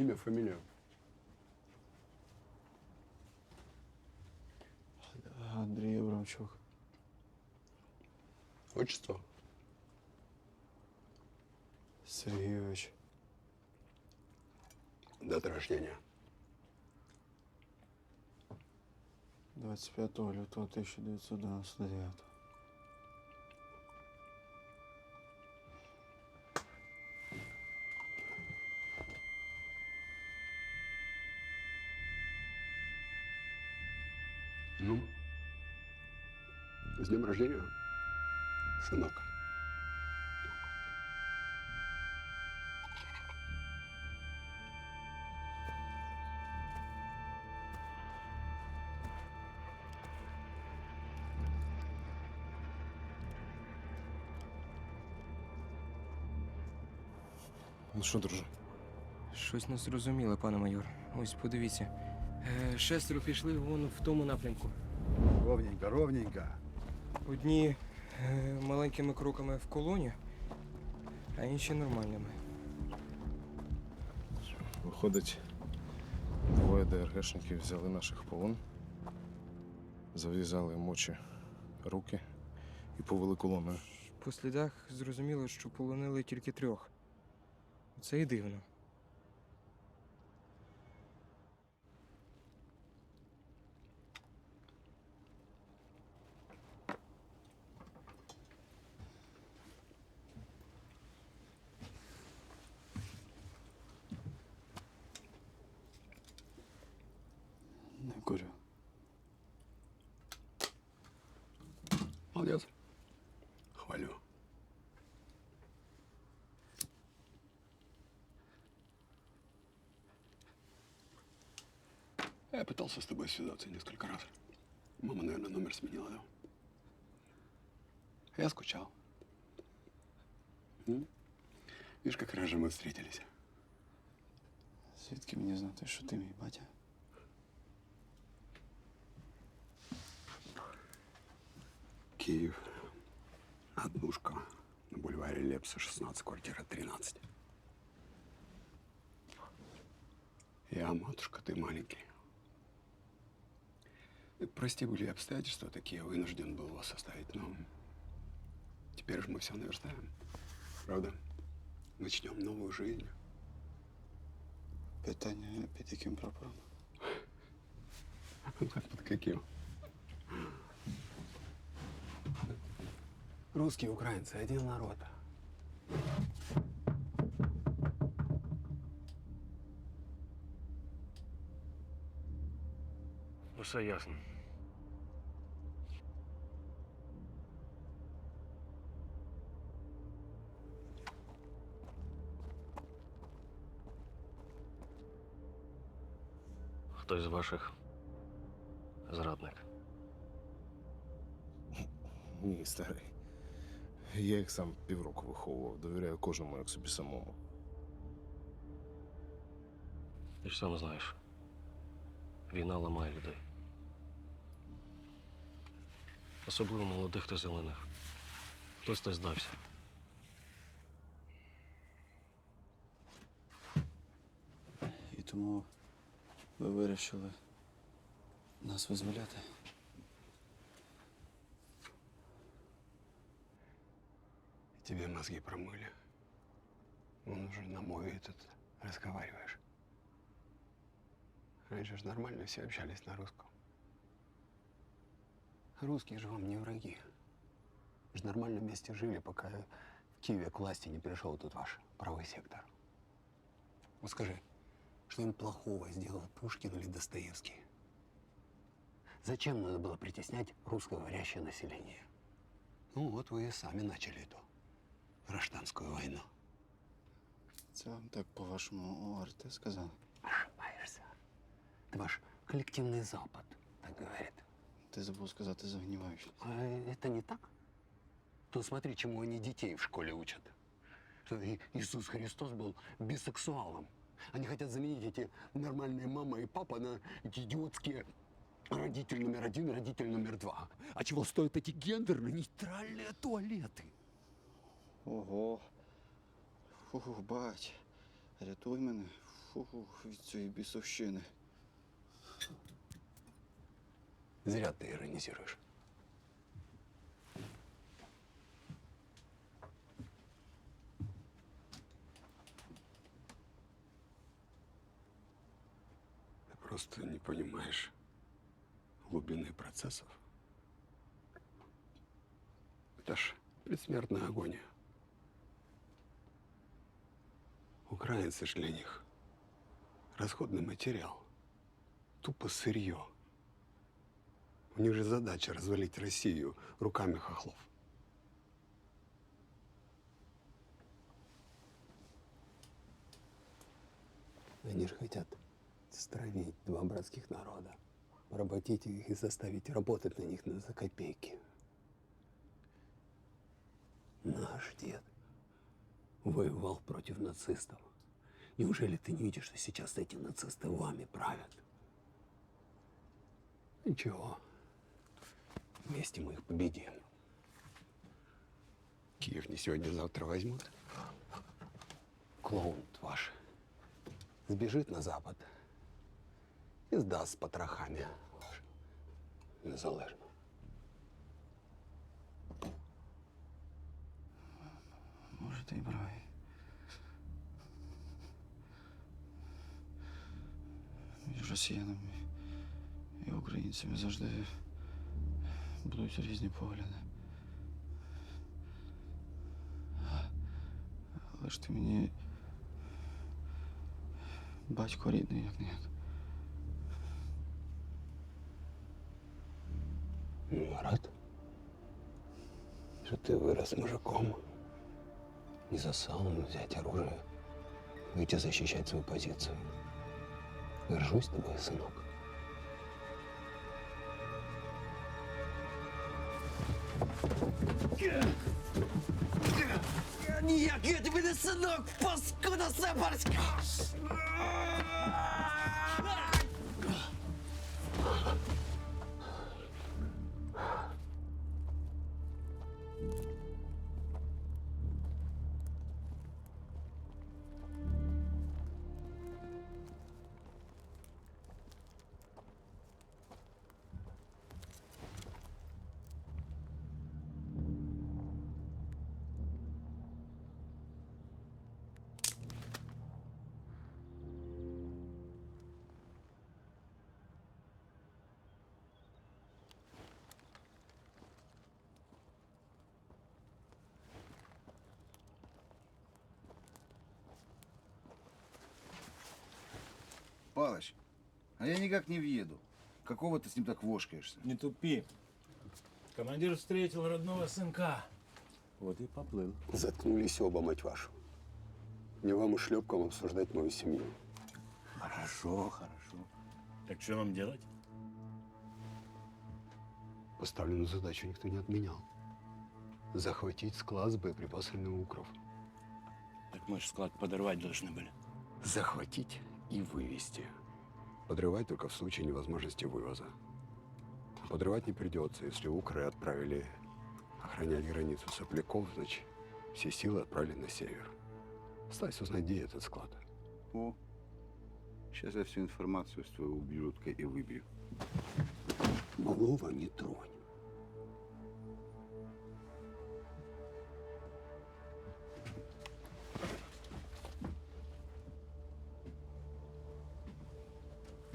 Имя, фамилию. Андрій Абрамчук. Отчество. Сергійович. Дата рождения. 25 лютого 1999. Ну? С днем рождения, сынок. Ну що, друже? Щось не зрозуміло, пане майор. Ось подивіться. Е, шестеро пішли вон в тому напрямку. Ровненько, ровненько. Одні е, маленькими кроками в колоні, а інші нормальними. Виходить, двоє ДРГшників взяли наших в полон, зав'язали їм очі, руки і повели колоною. По слідах зрозуміло, що полонили тільки трьох. Це і дивно. пытался с тобой связаться несколько раз. Мама, наверное, номер сменила, да? Я скучал. М? Видишь, как раз же мы встретились. Звідки мені знати, що ти мій батя? Киев. Однушка. На бульваре Лепса, 16, квартира 13. Я, матушка, ты маленький. Прости, были обстоятельства такие, вынужден был вас оставить, но теперь же мы все наверстаем. Правда? Начнем новую жизнь. Питання під яким прапором? Под каким? Русские, украинцы, один народ. Усе ясно. Хтось з ваших зрадник. Ні, старий. Я їх сам півроку виховував, довіряю кожному як собі самому. Ти ж сам знаєш. Війна ламає людей. Особливо молодих та зелених. Хтось та здався. І тому ви вирішили нас визволяти. Тебе мозги промыли. Он уже на мой этот разговариваешь. Раньше же нормально все общались на русском. Русские же вам не враги. Вы же нормально вместе жили, пока в Киеве к власти не пришел тут ваш правый сектор. Вот скажи, что им плохого сделал Пушкин или Достоевский? Зачем надо было притеснять русскоговорящее население? Ну вот вы и сами начали эту гражданскую войну. Це вам так по-вашому ОРТ сказали? Ошибаешься. Это ваш коллективный Запад так говорит. Ти забув сказати загніваючись. А это не так? То смотри, чему они детей в школе учат. Что Иисус Христос был бисексуалом. Они хотят заменить эти нормальные мама и папа на эти идиотские родитель номер один, родитель номер два. А чего стоят эти гендерно-нейтральные туалеты? Ого. Фу, бать. Рятуй мене. Фу, від цієї бісовщини. Зря ты иронизируешь. Просто не понимаешь глубины процессов. Это ж предсмертная агония. Украинцы ж для них расходный материал. Тупо сырье. У них же задача развалить Россию руками хохлов. Они же хотят стравить два братских народа, поработить их и заставить работать на них на за копейки. Наш дед воевал против нацистов. Неужели ты не видишь, что сейчас эти нацисты вами правят? Ничего. Вместе мы их победим. Киев не сегодня, завтра возьмут. Клоун ваш сбежит на запад и сдаст потрохами вашу незалежну. Може, ти й правий. Між росіянами і українцями завжди будуть різні погляди. Але ж ти мені батько рідний, як не рад, что ты вырос мужиком. Не за сауну взять оружие, выйти защищать свою позицию. Горжусь тобой, сынок. Ніяк, я тобі не синок, паскуда сепарська! Палыч, а я никак не въеду. Какого ты с ним так вошкаешься? Не тупи. Командир встретил родного сынка. Вот и поплыл. Заткнулись оба, мать вашу. Не вам и шлепкам обсуждать мою семью. Хорошо, хорошо. Так что нам делать? Поставленную задачу никто не отменял. Захватить склад с боеприпасами укров. Так мы же склад подорвать должны были. Захватить и вывести. Подрывать только в случае невозможности вывоза. Подрывать не придется, если укры отправили охранять границу сопляков, значит, все силы отправили на север. Осталось узнать, где этот склад. О, сейчас я всю информацию с твоего ублюдка и выбью. Малого не тронь.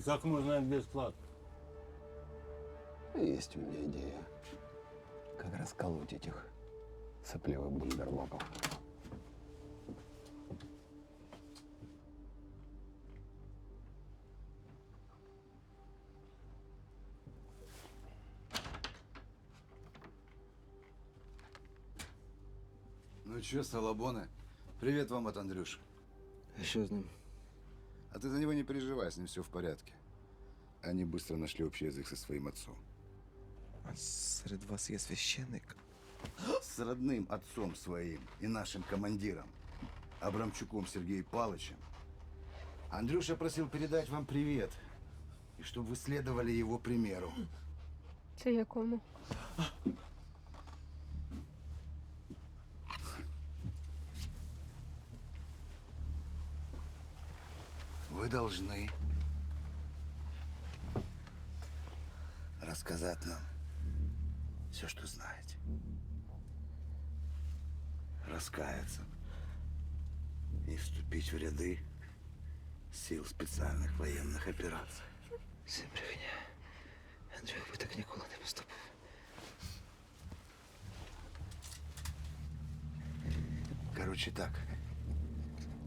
Как где склад? Есть у меня идея, как расколоть этих сопливых бандерлогов. Ну чё, салабоны, привет вам от Андрюши. А що з ним? А ты за него не переживай, с ним все в порядке. Они быстро нашли общий язык со своим отцом. А серед вас є священник? С родным отцом своим и нашим командиром, Абрамчуком Сергеем Палычем. Андрюша просил передать вам привет, и чтобы вы следовали его примеру. Це якому? Должны рассказать нам все, что знаете. Раскаяться и вступить в ряды сил специальных военных операций. Це брехня. Андрюх би так ніколи не поступив. Короче так,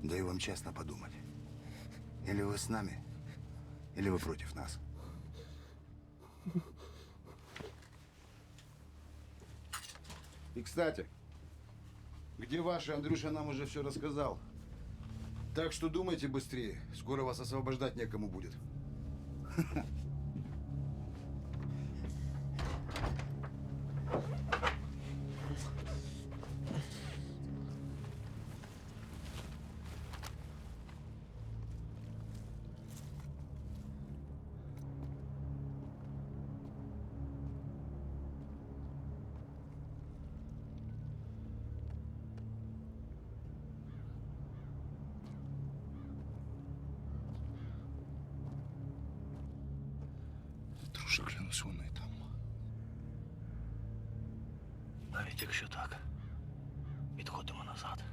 даю вам честно подумать. Или вы с нами, или вы против нас. И, кстати, где ваши? Андрюша нам уже все рассказал. Так что думайте быстрее. Скоро вас освобождать некому будет. Друже, клянусь, вони там. Навіть якщо так, відходимо назад.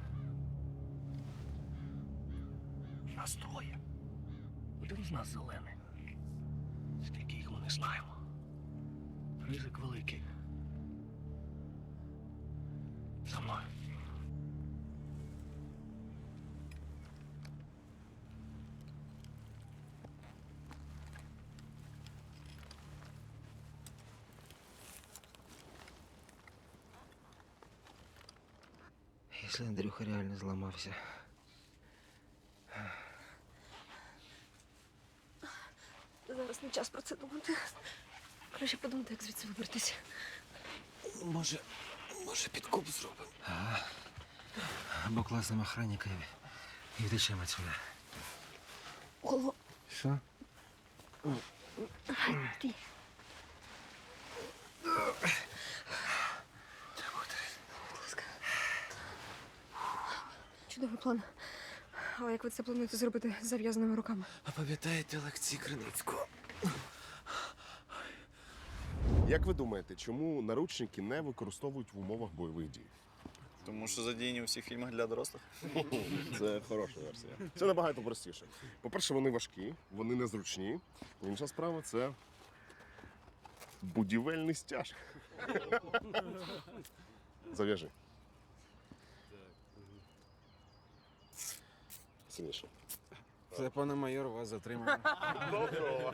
Нас троє. Один з нас зелений. Скільки їх ми не знаємо. Ризик великий. Якщо Андрюха реально зламався. Зараз не час про це думати. Краще подумати, як звідси вибратися. Може, може, підкуп зробимо. Або класним охранникам і втечемо відсюди. Голову. Що? Ти. Чудовий план. Але як ви це плануєте зробити з зав'язаними руками? А пам'ятаєте лекції Криницького? Як ви думаєте, чому наручники не використовують в умовах бойових дій? Тому що задіяні у всіх фільмах для дорослих. Це хороша версія. Це набагато простіше. По-перше, вони важкі, вони незручні. Інша справа це будівельний стяж. Зав'яжи. Сильніше. Це, пане майор, вас затримали. Доброго.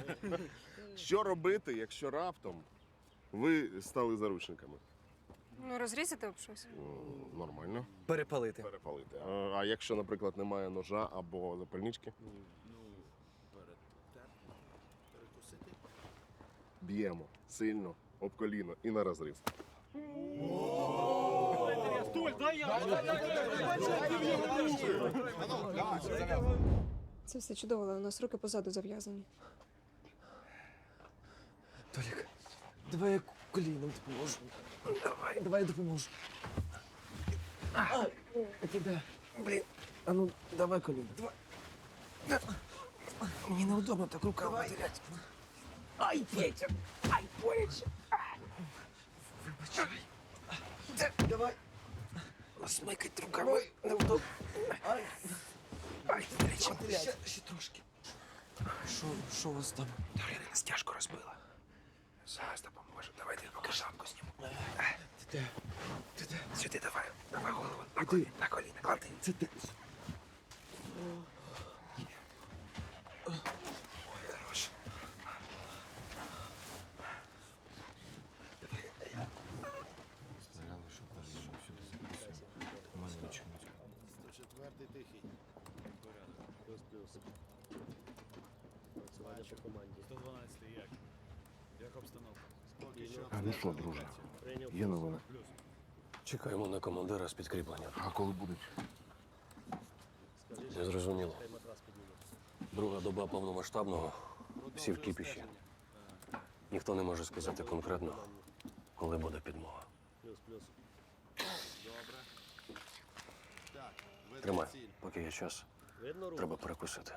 Що робити, якщо раптом ви стали заручниками? Ну, розрізати об щось. М, Нормально. Перепалити. Перепалити. А, а якщо, наприклад, немає ножа або запальнички? Б'ємо сильно, об коліно і на розріз. Це все чудово, але у нас руки позаду зав'язані. Толік, давай я коліном допоможу. Давай, давай я допоможу. А, тебе. Блін, а ну давай коліно. Давай. Мені неудобно так руками терять. Ай, Петя! Ай, Петя! Вибачай. Давай. Смикать руками неудобно. Ай, ай, плечі. Ще, ще трошки. Що, що у вас там? Дарина стяжку розбила. Зараз допоможу. Давайте я поки шапку зніму. Ти де? Ти де? Сюди давай. Давай голову. На коліна, на коліна. Клади. Це де? А ну що, друже? Є новина. Чекаємо на командира з підкріпленням. А коли будуть? Незрозуміло. Друга доба повномасштабного. Всі в кіпіші. Ніхто не може сказати конкретно, коли буде підмога. Тримай, поки є час. Треба перекусити.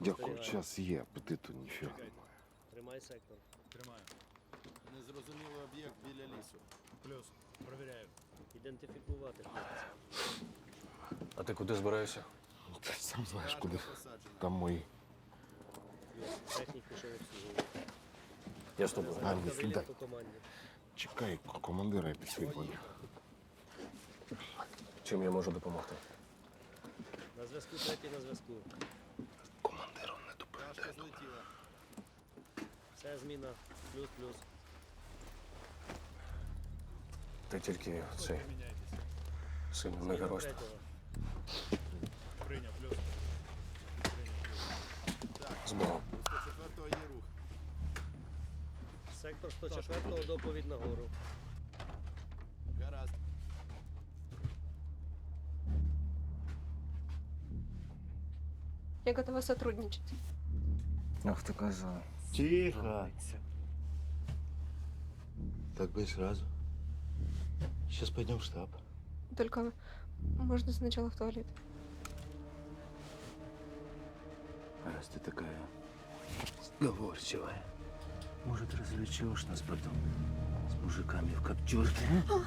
Дякую, час є, апетиту ніфіга. Тримай сектор. Тримаю. Незрозумілий об'єкт біля лісу. Плюс. Провіряю. Ідентифікувати. А ти куди збираєшся? Ти сам знаєш куди. Там мої. Технік пішов обслуговувати. Я з тобою. А, ні, Виліт дай. по команді. Чекай командира я підсвітлення. Чим я можу допомогти? На зв'язку третій на зв'язку. Командиром не тупи. Пташка злетіла. Це зміна. Плюс-плюс. Ти тільки цей Міняйтеся. сильно не герой. Прийняв плюс. З Богом. У 104-го є рух. Сектор 104 доповідь нагору. Я готова сотрудничать. Ах, ти казав. Тихо. Так бы и сразу. Сейчас пойдем в штаб. Только можно сначала в туалет. А раз ты такая сговорчивая, может, развлечешь нас потом с мужиками в коптерке, а?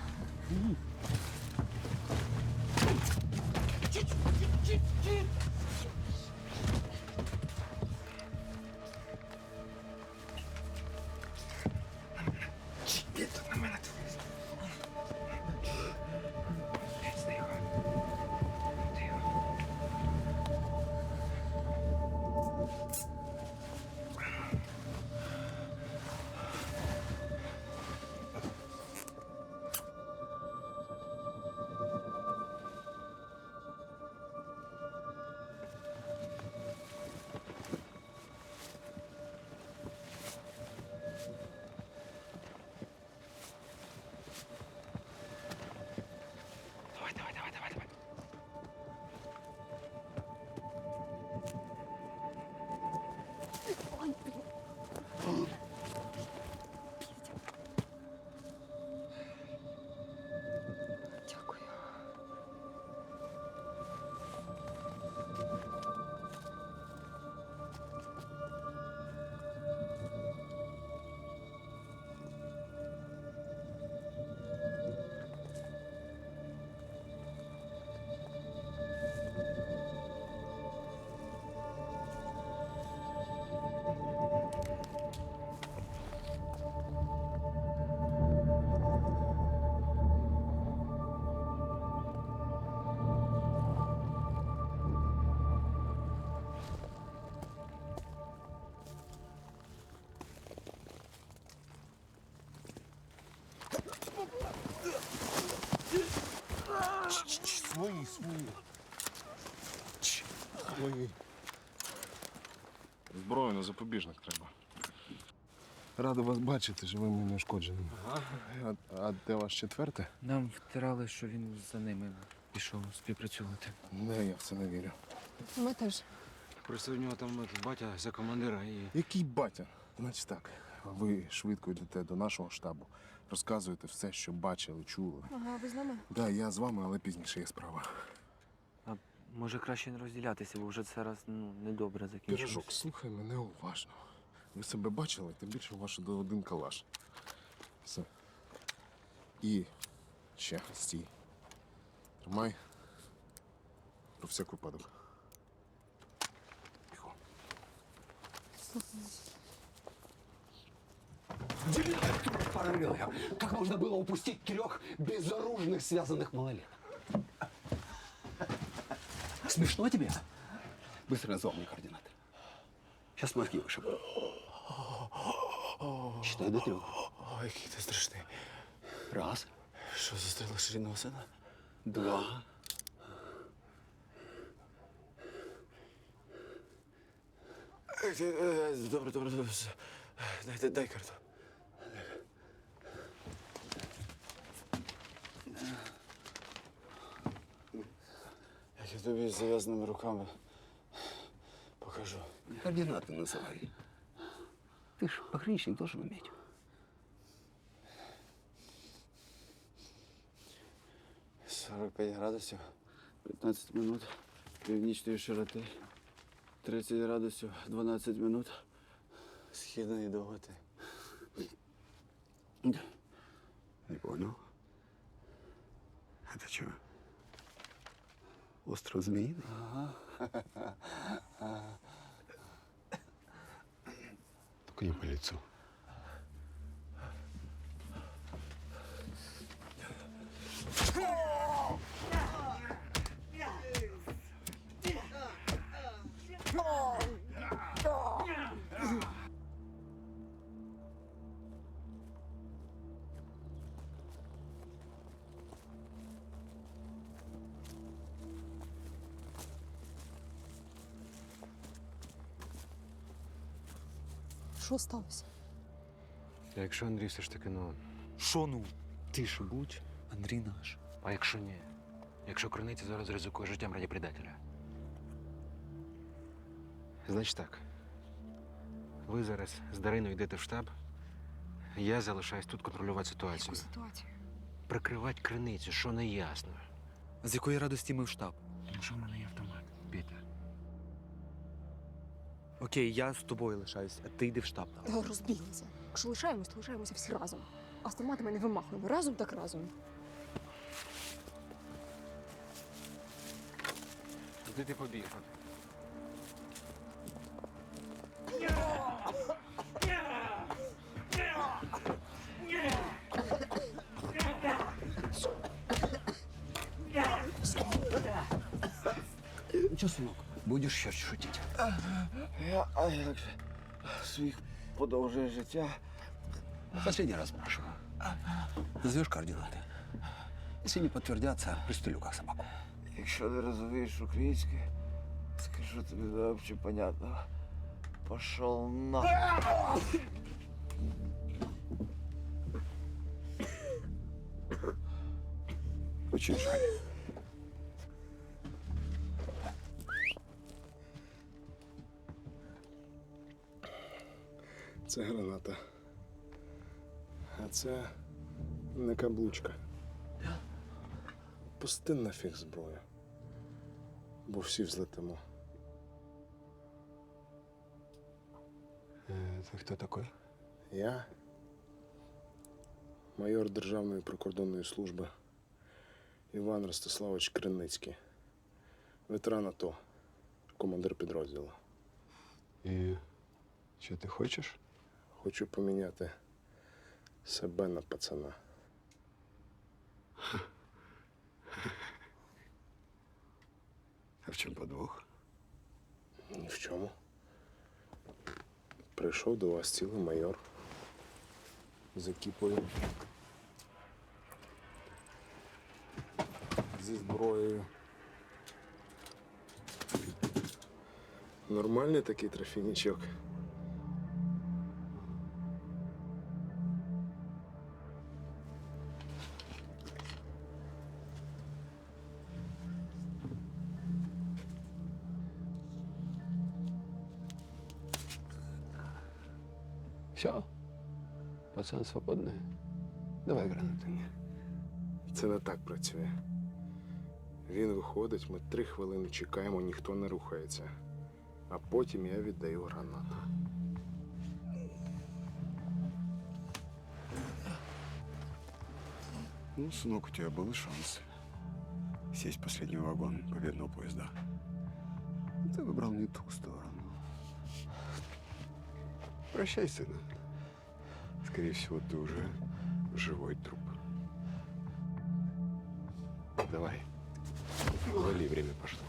Свої, свої. Свої. Зброю на запобіжник треба. Радий вас бачити живим і неушкодженим. А, а де ваш четверте? Нам втирали, що він за ними пішов співпрацювати. Не, я в це не вірю. Мы тоже. Просто у нього там батя за командира і. Який батя? Значить так, ви швидко йдете до нашого штабу, розказуєте все, що бачили, чули. Ага, ви з нами? Да, я з вами, але пізніше є справа. А може краще не розділятися, бо вже це раз ну, недобре закінчилось. Пірожок, слухай мене уважно. Ви себе бачили, тим більше ваш до один калаш. Все. І ще стій. Тримай. Про всяк випадок. Тихо. Параллельно. Как можно было упустить трех безоружных связанных малолеток? Смешно тебе? Быстро назвал мне координаты. Сейчас мозги вышибу. Считай до трех. Ой, який ти страшний. Раз, Що, застрелив ширинного сина? два. Добре, добре, добре. все. Дай, дай, дай карту. тобі з зав'язаними руками покажу. Координаты называй. Ты ж пограничник должен уметь. — 45 градусів, 15 минут північної широти. 30 градусів 12 минут. Східної довготи. Не понял. Это что? Остров Змеиный? Только не по лицу. Що сталося? А якщо Андрій все ж таки, ну, Що ну? тише будь. Андрій наш. А якщо ні? Якщо криниця зараз ризикує життям раді предателя? Значить так. Ви зараз з Дариною йдете в штаб. Я залишаюсь тут контролювати ситуацію. ситуацію? Прикривати криницю, що не ясно. З якої радості ми в штаб? Тому що в мене є автомат. Окей, я з тобою лишаюсь, а ти йди в штаб. Розбіглися. Якщо лишаємось, то лишаємося всі разом. Автоматами не вимахуємо. Разом так разом. Куди ти побіг? сынок, будешь еще шутить? Я, а як же своїх подовжує життя. Последний раз спрашиваю. Назовешь координаты? Если не подтвердятся, пристрелю как собаку. Якщо не розумієш українське, скажу тобі взагалі понятно. Пошел на. Очень жаль. Це граната. А це не каблучка. Пусти нафіг зброю. Бо всі взлетимо. Э, Ты кто такой? Я майор Державної прикордонної служби Іван Ростиславович Криницький, ветеран АТО, командир підрозділу. И что ты хочешь? Хочу поміняти себе на пацана. А в чем подвох? Ні в чому. Прийшов до вас цілий майор. З екіпою. Зі зброєю. Нормальний такий трофійничок. Пацан свободный? Давай гранаты. Це не так працює. Він виходить, ми три хвилини чекаємо, ніхто не рухається. А потім я віддаю гранату. Ну, сынок, у тебя был шанс сесть в последний вагон победного поезда. Ты выбрал не ту сторону. Прощай, сына. Скорее всего, ты уже живой труп. Давай. Вали, время пошло.